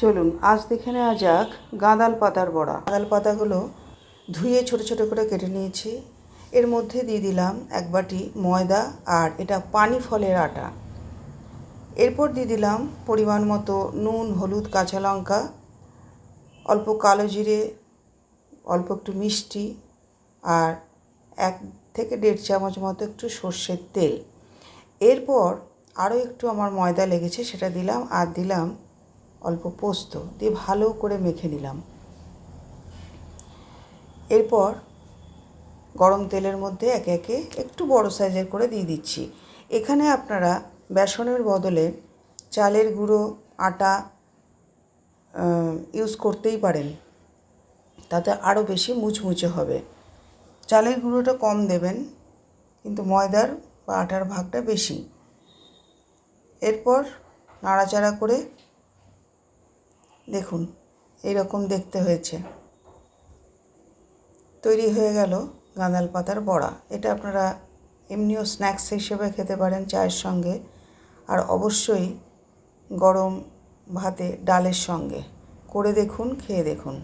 চলুন, আজ দেখে নেওয়া যাক গাঁদাল পাতার বড়া। গাঁদাল পাতাগুলো ধুয়ে ছোট ছোট করে কেটে নিয়েছি। এর মধ্যে দিয়ে দিলাম এক বাটি ময়দা আর এটা পানি ফলের আটা। এরপর দিয়ে দিলাম পরিমাণ মতো নুন, হলুদ, কাঁচা লঙ্কা, অল্প কালো জিরে, অল্প একটু মিষ্টি আর এক থেকে দেড় চামচ মতো একটু সর্ষের তেল। এরপর আরও একটু আমার ময়দা লেগেছে সেটা দিলাম আর দিলাম অল্প পোস্ত দিয়ে ভালো করে মেখে নিলাম। এরপর গরম তেলের মধ্যে একে একে একটু বড় সাইজের করে দিয়ে দিচ্ছি। এখানে আপনারা বেসনের বদলে চালের গুঁড়ো, আটা ইউজ করতেই পারেন। তাতে আরও বেশি মুচমুচে হবে। চালের গুঁড়োটা কম দেবেন, কিন্তু ময়দার বা আটার ভাগটা বেশি। এরপর নাড়াচাড়া করে দেখুন, এরকম দেখতে হয়েছে। তৈরি হয়ে গেল গাঁদাল পাতার বড়া। এটা আপনারা এমনিও স্ন্যাক্স হিসেবে খেতে পারেন চায়ের সঙ্গে, আর অবশ্যই গরম ভাতে ডালের সঙ্গে। করে দেখুন, খেয়ে দেখুন।